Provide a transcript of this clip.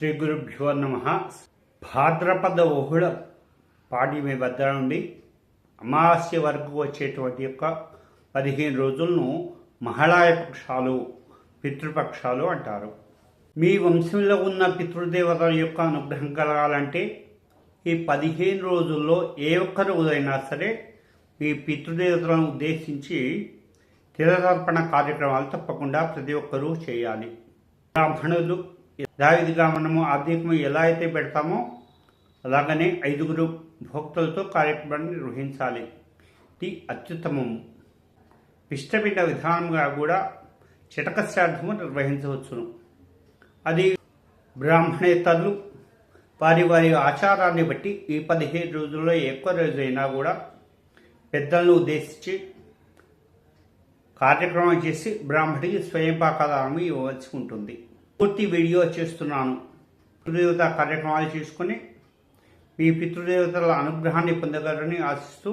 శ్రీ గురుభ్యో నమ. భాద్రపద బహుళ పాడ్యమి వద్ద నుండి అమావాస్య వరకు వచ్చేటువంటి యొక్క పదిహేను రోజులను మహళాయ పక్షాలు పితృపక్షాలు అంటారు. మీ వంశంలో ఉన్న పితృదేవతల యొక్క అనుగ్రహం కలగాలంటే ఈ పదిహేను రోజుల్లో ఏ ఒక్క రోజైనా సరే మీ పితృదేవతలను ఉద్దేశించి తిరతర్పణ కార్యక్రమాలు తప్పకుండా ప్రతి ఒక్కరూ చేయాలి. బ్రాహ్మణులు యథావిధిగా మనము ఆర్థికము ఎలా అయితే పెడతామో అలాగనే ఐదుగురు భోక్తలతో కార్యక్రమాన్ని నిర్వహించాలి. ఇది అత్యుత్తమము. పిష్టపిండ విధానంగా కూడా చిటక శ్రాద్ధము నిర్వహించవచ్చును. అది బ్రాహ్మణేతరులు వారి వారి ఆచారాన్ని బట్టి ఈ పదిహేను రోజుల్లో ఎక్కువ రోజైనా కూడా పెద్దలను ఉద్దేశించి కార్యక్రమం చేసి బ్రాహ్మడికి స్వయం ఇవ్వవలసి ఉంటుంది. పూర్తి వీడియో చేస్తున్నాను. పితృదేవత కార్యక్రమాలు చేసుకుని మీ పితృదేవతల అనుగ్రహాన్ని పొందగలరని ఆశిస్తూ